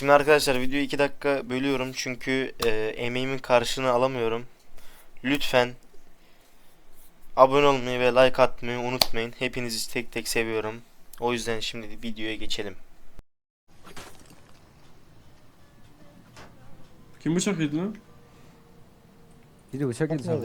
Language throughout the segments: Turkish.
Şimdi arkadaşlar videoyu 2 dakika bölüyorum çünkü e, emeğimin karşılığını alamıyorum. Lütfen abone olmayı ve like atmayı unutmayın. Hepinizi tek tek seviyorum. O yüzden şimdi videoya geçelim. Kim bıçak yedi lan? Biri bıçak yedi sana.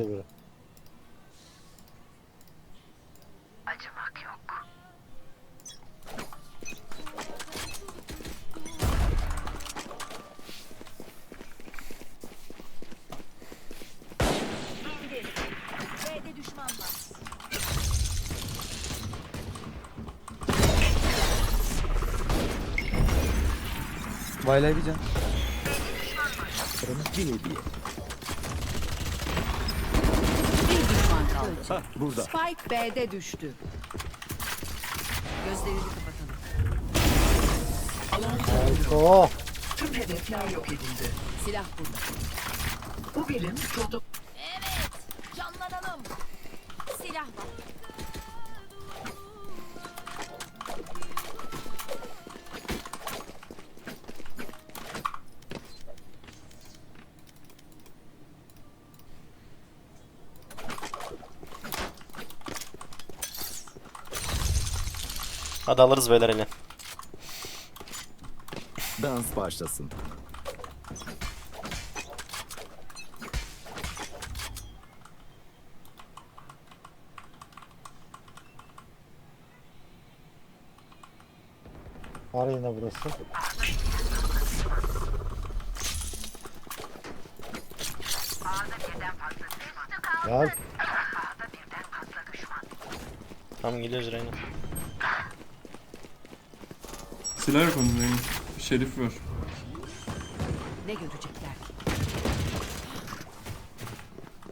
Vaylay bir can. Bir düşman kaldı. burada. Spike B'de düştü. Gözlerini kapatalım. Oh! Tüm hedefler yok edildi. Silah burada. Bu birim proto Evet. Canlanalım. Silah var. Hadi alırız beyler eli. Dans başlasın. Var yine burası. Gel. Tamam gidiyoruz Reyna. Silah yok onun benim. Şerif var. Ne görecekler ki?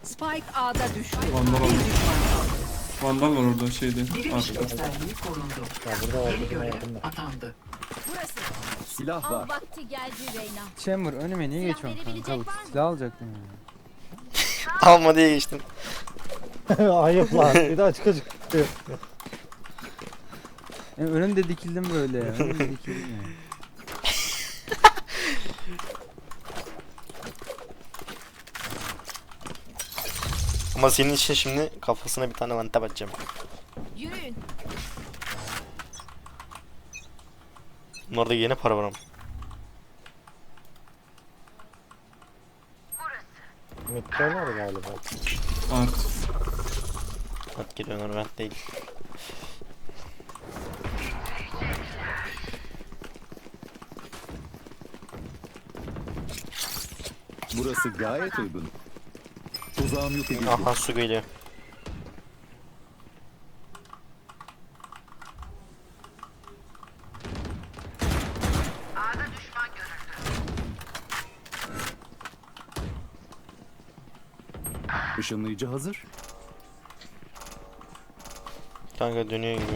Spike A'da düştü. Vandal Bir aldım. düşman kaldı. Vandal var orada şeyde. birim Arkada. işlevselliği korundu. Ya burada var görev yakında. atandı. Burası. Silah var. Av vakti geldi Reyna. Chamber önüme niye geçiyorsun kanka? var? Silah alacaktım ya. Alma diye geçtim. Ayıp lan. Bir de açık açık. Tutuyor. E, önümde dikildim böyle ya. Önümde dikildim ya. Ama senin için şimdi kafasına bir tane vantap atacağım. Yürüyün. Bunlarda yeni para var ama. Miktar var galiba. Art. Hadi geliyor normal değil. Burası gayet uygun. Tuzağım yok edildi. Aha su geliyor. Işınlayıcı hazır. Kanka dönüyor gibi.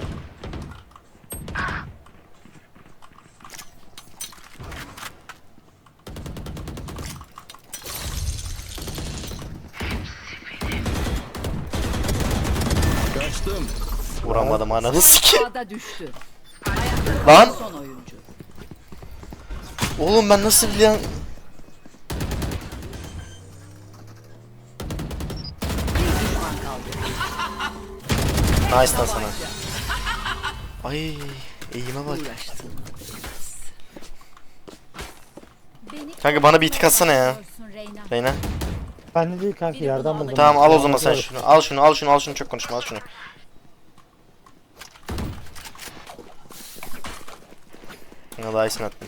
Ananı sikeyim. A'da düştü. Ayakta kalan Lan! son oyuncu. Oğlum ben nasıl biliyorum? Bir düşman kaldı. Nice lan sana. Ay eğime bak. Uğraştın. Kanka bana bir itik atsana ya. Reyna. Reyna. Ben de değil kanka yerden buldum. Tamam al o zaman sen şunu. Al şunu al şunu al şunu çok konuşma al şunu. İyisini attım.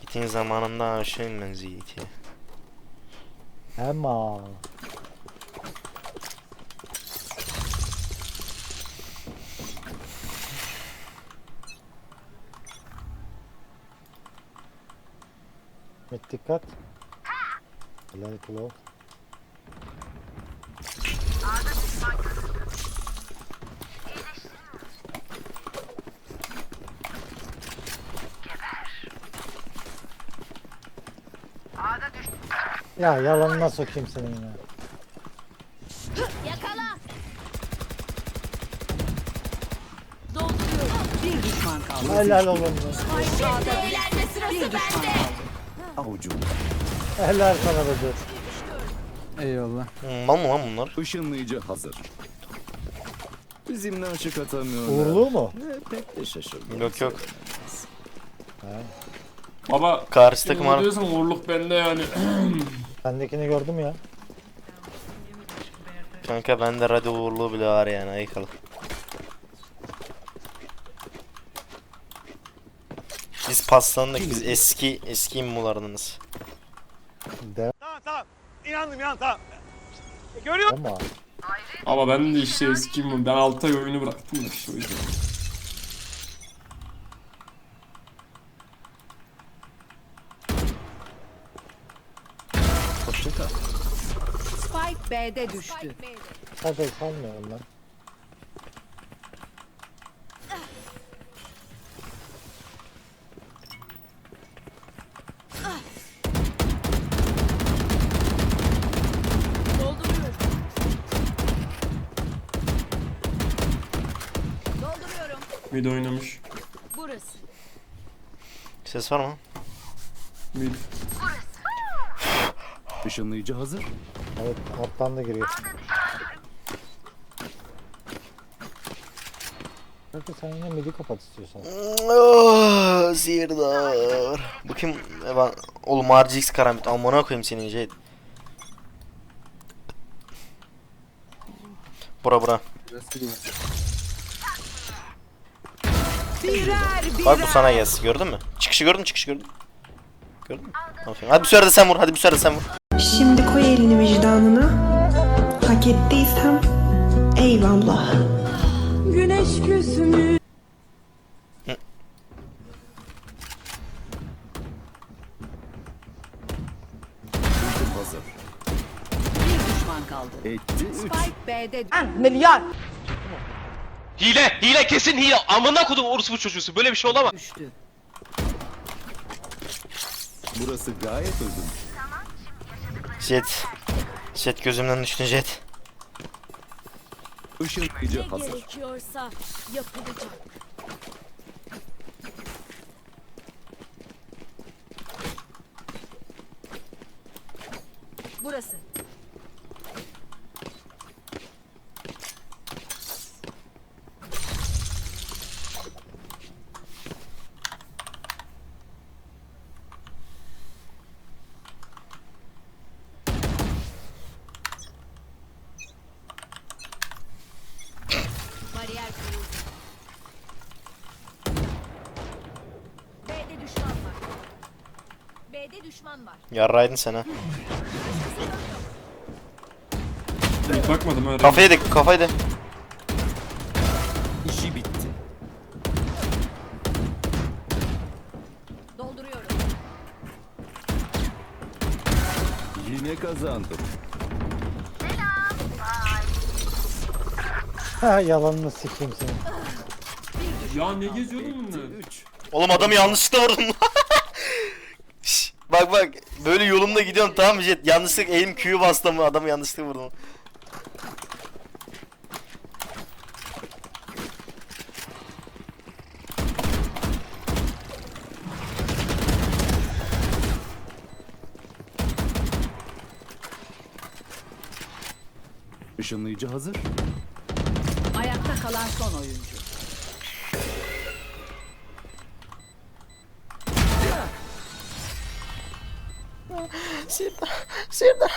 Gittiğin zamanında aşığım ben ziyeti. Ama. Dikkat. Helal kulağı. Ya yalanına sokayım senin ya. Yakala. Dolduruyorum. Bir düşman kaldı. Helal olsun. Eğlenme sırası Bir düşman kaldı. Avucumda. Helal sana be dur. Eyvallah. Hmm, Mal mı lan bunlar? Işınlayıcı hazır. Bizimle açık atamıyorlar. Uğurlu mu? Ne pek de şaşırdım. Yok yok. Baba Karşı takım takım ar- diyorsan uğurluk bende yani. Bendekini gördüm ya. Kanka bende radyo uğurluğu bile var yani ayıkalı. Biz paslandık biz eski eski immolardanız. De ama Ama ben de işte eskiyim. Ben 6 ay oyunu bıraktım da işte o yüzden. Kal. Spike B'de düştü. hadi sanmıyorum ben. Dolduruyorum. Mid oynamış. Burası. Ses var mı? Mid. Işınlayıcı hazır. Evet alttan da giriyor. Peki sen yine midi kapat istiyorsan. Oh, Sihirdar. Bu kim? E, Ben, oğlum RGX karambit. Amına koyayım senin Jet. Bura bura. Birer birer. Bak bu sana gelsin gördün mü? Çıkışı gördün mü? Çıkışı gördün mü? Gördün mü? Aferin. Hadi bir süre de sen vur. Hadi bir süre de sen vur. Şimdi koy elini vicdanına. Hak ettiysem eyvallah. Güneş gözümü hazır. Bir düşman kaldı. Etti 3. Spike B'de Hile, hile kesin hile. Amına kodum orospu çocuğusu. Böyle bir şey olamaz. düştü. Burası gayet uygun. Jet. Jet gözümden düştün Jet. Işınlayıcı hazır. gerekiyorsa yapılacak. Burası. Bariyer kuruldu. B'de düşman var. B'de düşman var. Yarraydın sen ha. Mid bakmadım ha. Kafayı de kafayı de. İşi bitti. Dolduruyorum. Yine kazandım. Ha yalanını sikeyim senin. Ya ne geziyordun bunlar? 3. Oğlum adamı yanlışlıkla vurdum. bak bak böyle yolumda gidiyorum tamam mı Jet? Yanlışlıkla elim Q'yu bastım adamı yanlışlıkla vurdum. Işınlayıcı hazır. Ayakta kalan son oyuncu. Sirdar, Sirdar.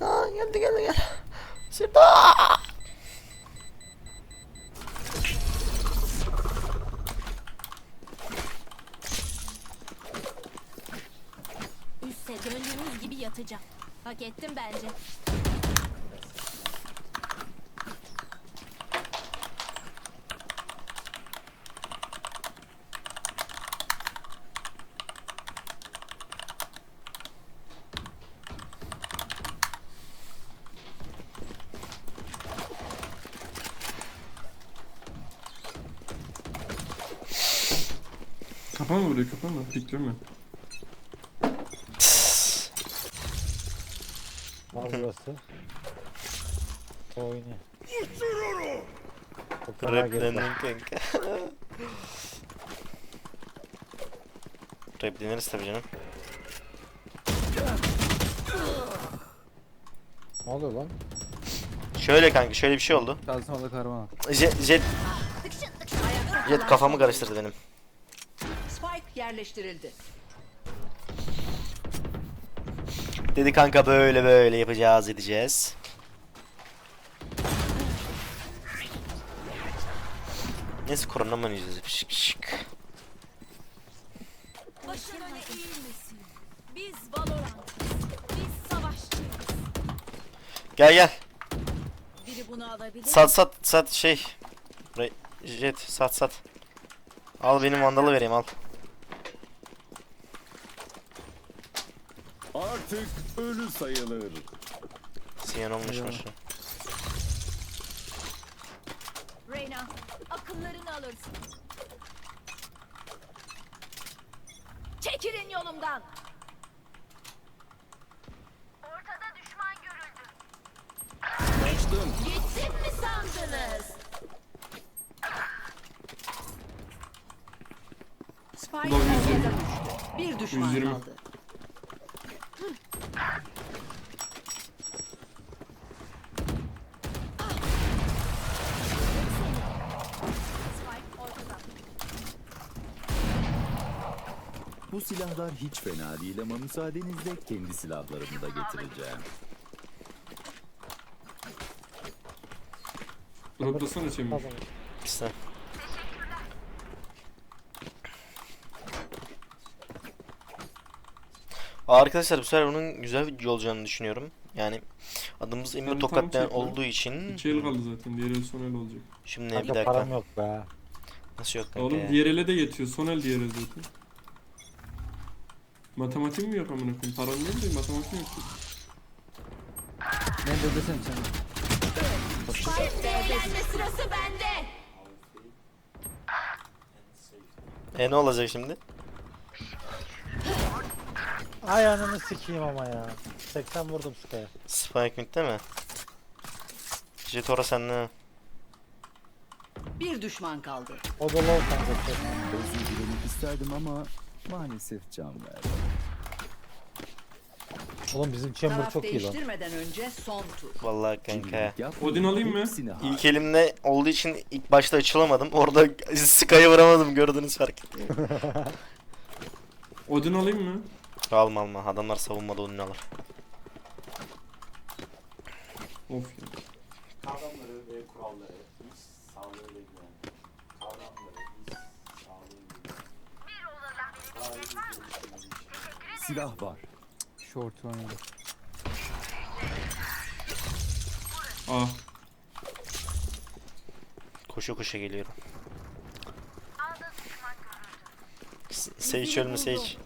Aa, geldi geldi gel. Sirdar. Üste döndüğümüz gibi yatacağım. Hak ettim bence. Kapama burayı kapama. Pikleme. Var burası. Oynuyor. Çok fena Replenin geçti. kanka. Repleniriz tabii canım. Ne oluyor lan? Şöyle kanka şöyle bir şey oldu. Çalışmalı karma. Jet, jet, jet kafamı karıştırdı benim. Yerleştirildi. Dedi kanka böyle böyle yapacağız edeceğiz. Neyse oynayacağız? Şık şık. Başın öne eğilmesin. Biz Valorant. Biz savaşçıyız. Gel gel. Biri bunu alabilir. Sat sat sat şey. Jet sat sat. Al benim vandalı vereyim al. Artık ölü sayılır. Siyan olmuşmuş. Reyna, akıllarını alırsın. Çekilin yolumdan. Ortada düşman görüldü. Gittim mi sandınız? Spike ortada düştü. Bir düşman 120. kaldı. Spike ortada. Bu silahlar hiç fena değil ama müsaadenizle kendi silahlarımı da getireceğim. Droplasana. Tamam. İşte. Arkadaşlar bu sefer bunun güzel bir video olacağını düşünüyorum. Yani adımız Emir Tabii, Tokatlayan tam çekme. olduğu için İki el kaldı zaten. Diğer el son el olacak. şimdi bir Kanka dakika. param yok be. Nasıl yok kanka Oğlum ya? diğer ele de yetiyor. Son el diğer el zaten. Matematiğim mi yok amına koyayım? Paran değil de matematiğim yok. Ben de desene sen. Şimdi eğlenme sırası bende. E ne olacak şimdi? Ay ananı sikeyim ama ya. 80 vurdum Sky'a. Spike Mid'de mi? Jet ora sende. Bir düşman kaldı. O da low kanka. Özür dilemek isterdim ama maalesef can verdi. Oğlum bizim chamber Taraf çok iyi lan. değiştirmeden önce son tur. Vallahi kanka. Odin alayım mı? İlk elimde olduğu için ilk başta açılamadım. Orada Sky'ı vuramadım gördünüz fark ettim. Odin alayım mı? Alma alma adamlar savunmada onu alır. Of ya. kavramları ve kuralları, iş sağlığı ve güvenliği, kavramları, iş sağlığı ve güvenliği, tarihi geliştirmeli Silah var. Short oynadı. Aa. Koşu koşu geliyorum. S- Sage ölme Sage.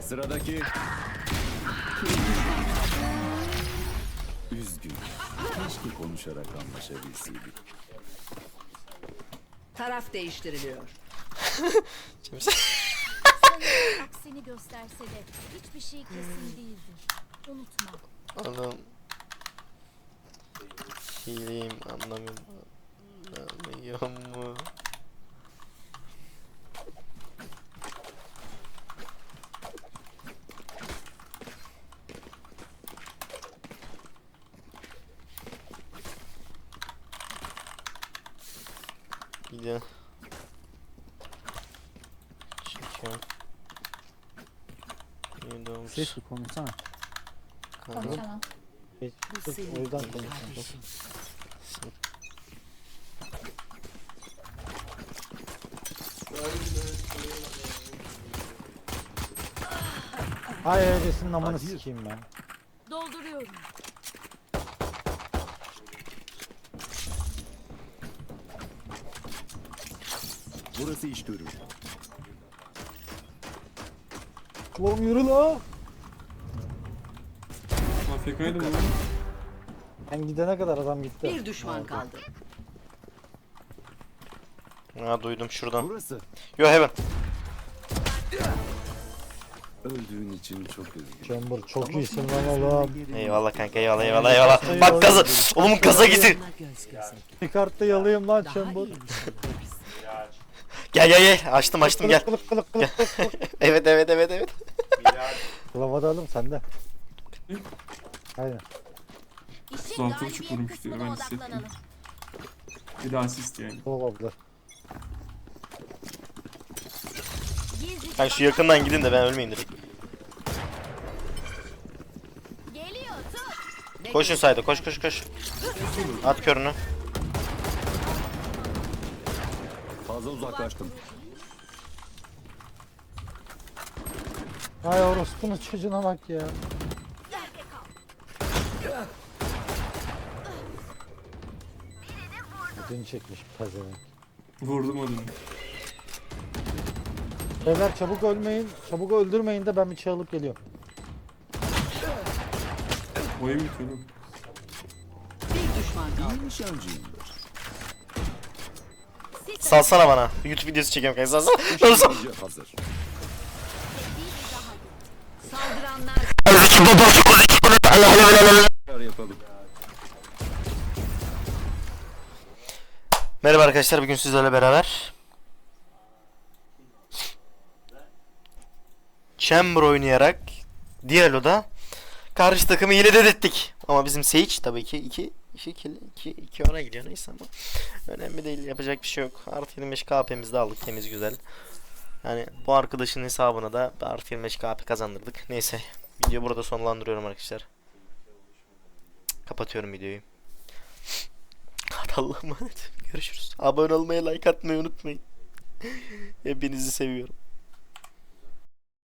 Sıradaki. konuşarak anlaşabilseydik. Taraf değiştiriliyor. Sanırım aksini gösterse de hiçbir şey kesin değildir. Unutma. Adam Hileyim anlamıyorum. Anlamıyor mu? Gidiyor. Çekiyorum. Bir konuşsana. Hiç, hiç, o yüzden konuşuyorum. Ay öylesinin Hadi. sikeyim ben. Dolduruyorum. Burası iş görür. Oğlum yürü la. AFK'ydı mı? Ben gidene kadar adam gitti. Bir düşman kaldı. Ha duydum şuradan. Burası. Yo heaven. Öldüğün için çok üzgünüm. Chamber çok iyisin lan oğlum. Eyvallah kanka eyvallah Eyvallah, eyvallah. Bak gaza. Oğlum gaza gidin. Bir kartta yalayım lan Chamber. Miraç. Gel gel gel. Açtım açtım gel. Kılık kılık kılık kılık kılık. Evet evet evet evet. Kılavada alım sende. Aynen. İşin Uzantı galibiyet kısmına diyor, ben hissettim. odaklanalım. Bir de asist yani. Dolablar. Gizlice Kanka şu yakından gidin de ben ölmeyeyim direkt. Geliyor tut. Koşun sayda koş koş koş. At körünü. Fazla uzaklaştım. Ay orospunun çocuğuna bak ya. Ödünü çekmiş pezevenk. Vurdum onu. Beyler çabuk ölmeyin. Çabuk öldürmeyin de ben bir şey alıp geliyorum. Oyun bitiyor oğlum. Bir düşman kaldı. Salsana bana. YouTube videosu çekiyorum kanka salsana. Salsana. İşkence hazır. Saldıranlar Tekrar yapalım. Merhaba arkadaşlar bugün sizlerle beraber Chamber oynayarak Diallo'da karşı takımı ile ettik. Ama bizim Sage tabii ki 2 2 kill 2 2 ona gidiyor neyse ama önemli değil yapacak bir şey yok. Artı 25 KP'mizi de aldık temiz güzel. Yani bu arkadaşın hesabına da artı 25 KP kazandırdık. Neyse video burada sonlandırıyorum arkadaşlar. Kapatıyorum videoyu. Hadi Allah'a. Görüşürüz. Abone olmayı, like atmayı unutmayın. Hepinizi seviyorum.